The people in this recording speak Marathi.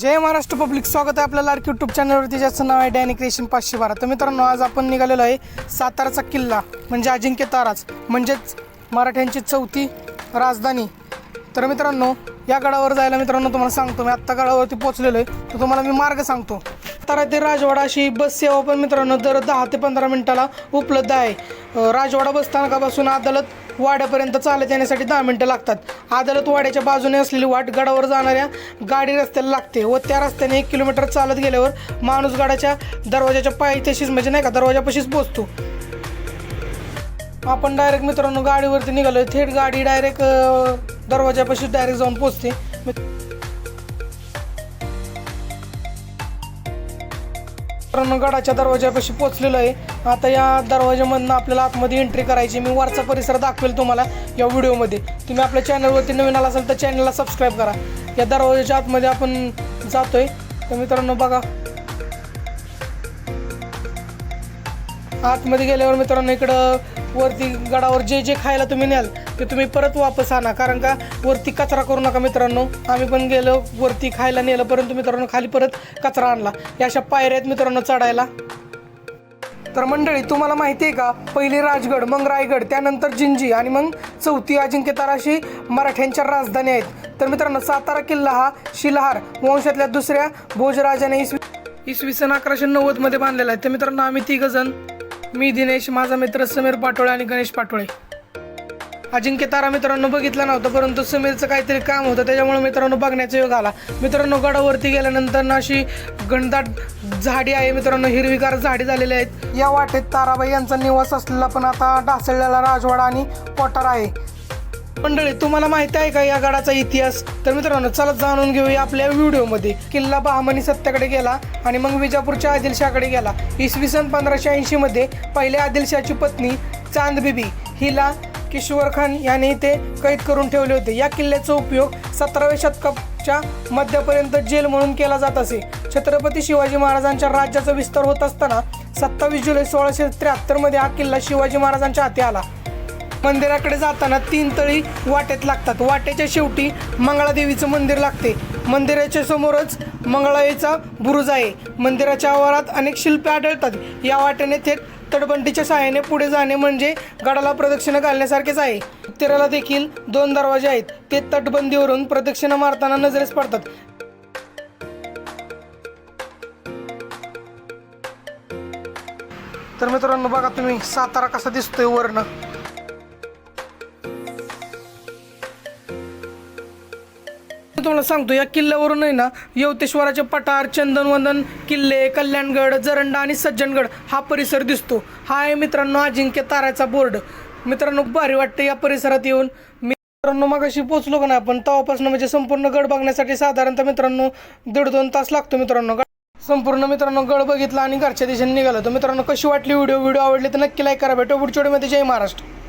जय महाराष्ट्र पब्लिक स्वागत आहे आपल्याला लाडकी यूट्यूब चॅनलवरती ज्याचं नाव आहे डॅनी क्रिएशन पाचशे बारा. तर मित्रांनो आज आपण निघालेलो आहे साताराचा किल्ला म्हणजे अजिंक्य ताराच म्हणजेच मराठ्यांची चौथी राजधानी. तर मित्रांनो या गडावर जायला मित्रांनो तुम्हाला सांगतो मी आत्ता गडावरती पोहोचलेलो आहे तर तुम्हाला मी मार्ग सांगतो. सातारा ते राजवाडा अशी बस सेवा पण मित्रांनो दर दहा ते पंधरा मिनिटाला उपलब्ध आहे. राजवाडा बसस्थानकापासून अदालत वाड्यापर्यंत चालत येण्यासाठी दहा मिनिटं लागतात. अदालत वाड्याच्या बाजूने असलेली वाट गडावर जाणाऱ्या गाडी रस्त्याला लागते व त्या रस्त्याने एक किलोमीटर चालत गेल्यावर माणूस गडाच्या दरवाजाच्या पायथ्याशीच म्हणजे नाही का दरवाजापाशीच पोचतो आपण डायरेक्ट मित्रांनो गाडीवरती निघालो थेट गाडी डायरेक्ट दरवाजापाशी डायरेक्ट जाऊन पोचते मित्रांनो गडाच्या दरवाजापाशी पोचलेलो आहे. आता या दरवाजामधनं आपल्याला आतमध्ये एंट्री करायची मी वरचा परिसर दाखवेल तुम्हाला या व्हिडिओमध्ये. तुम्ही आपल्या चॅनलवरती नवीन आला असाल तर चॅनलला सबस्क्राईब करा. या दरवाजाच्या आतमध्ये आपण जातोय. तर मित्रांनो बघा. आतमध्ये गेल्यावर मित्रांनो इकडं वरती गडावर जे जे खायला तुम्ही न्याल ते तुम्ही परत वापस आणा. कारण का वरती कचरा करू नका मित्रांनो. आम्ही पण गेलो वरती खायला नेलं परंतु मित्रांनो खाली परत कचरा आणला. या अशा पायऱ्या आहेत मित्रांनो चढायला. तर मंडळी तुम्हाला माहिती आहे का पहिली राजगड मग रायगड त्यानंतर जिंजी आणि मग चौथी अजिंक्यतारा अशी मराठ्यांच्या राजधानी आहेत. तर मित्रांनो सातारा किल्ला हा शिलहार वंशातल्या दुसऱ्या भोजराजाने इसवी इसवी सन अकराशे नव्वदमध्ये बांधलेला आहे. तर मित्रांनो आम्ही तिघ जण. मी दिनेश माझा मित्र समीर पाटोळे आणि गणेश पाटोळे. अजिंक्य तारा मित्रांनो बघितला नव्हता परंतु समीरचं काहीतरी काम होतं त्याच्यामुळे मित्रांनो बघण्याचा योग आला. मित्रांनो गडावरती गेल्यानंतर ना अशी घनदाट झाडी आहे मित्रांनो हिरवीगार झाडी झालेली आहेत. या वाटेत ताराबाई यांचा निवास असलेला पण आता ढासळलेला राजवाडा आणि कोठार आहे. मंडळी तुम्हाला माहिती आहे का या गडाचा इतिहास? तर मित्रांनो चला जाणून घेऊया आपल्या व्हिडिओमध्ये. किल्ला बहामनी सत्याकडे गेला आणि मग विजापूरच्या आदिलशाकडे गेला. इसवी सन पंधराशे ऐंशीमध्ये पहिल्या आदिलशाहची पत्नी चांदबिबी हिला किशोर खान याने इथे कैद करून ठेवले होते. या किल्ल्याचा उपयोग सतराव्या शतकाच्या मध्यापर्यंत जेल म्हणून केला जात असे. छत्रपती शिवाजी महाराजांच्या राज्याचा विस्तार होत असताना सत्तावीस जुलै सोळाशे त्र्याहत्तरमध्ये हा किल्ला शिवाजी महाराजांच्या हाती आला. मंदिराकडे जाताना तीन तळी वाटेत लागतात. वाटेच्या शेवटी मंगळादेवीचं मंदिर लागते. मंदिराच्या समोरच मंगळाईचा बुरुज आहे. मंदिराच्या आवारात अनेक शिल्पे आढळतात. या वाटेने थेट तटबंदीच्या सहाय्याने पुढे जाणे म्हणजे गडाला प्रदक्षिणा घालण्यासारखेच आहे. उत्तरेला देखील दोन दरवाजे आहेत. ते तटबंदीवरून प्रदक्षिणा मारताना नजरेस पडतात. तर मित्रांनो बघा तुम्ही सातारा कसा दिसतोय वरनं. मी तुम्हाला सांगतो या किल्ल्यावरून आहे ना यवतेश्वराचे पठार चंदनवंदन किल्ले कल्याणगड जरंडा आणि सज्जनगड हा परिसर दिसतो. हा आहे मित्रांनो अजिंक्य ताराचा बोर्ड. मित्रांनो भारी वाटतं या परिसरात येऊन. मित्रांनो मगाशी पोचलो का नाही आपण? तेव्हापासून म्हणजे संपूर्ण गड बघण्यासाठी साधारणतः मित्रांनो दीड दोन तास लागतो मित्रांनो. गड- संपूर्ण मित्रांनो गड बघितला आणि घरच्या दिशेने निघालो. तर मित्रांनो कशी वाटली व्हिडिओ? व्हिडिओ आवडली तर नक्की लाईक करा. भेटो पुढच्या व्हिडिओमध्ये. जय महाराष्ट्र.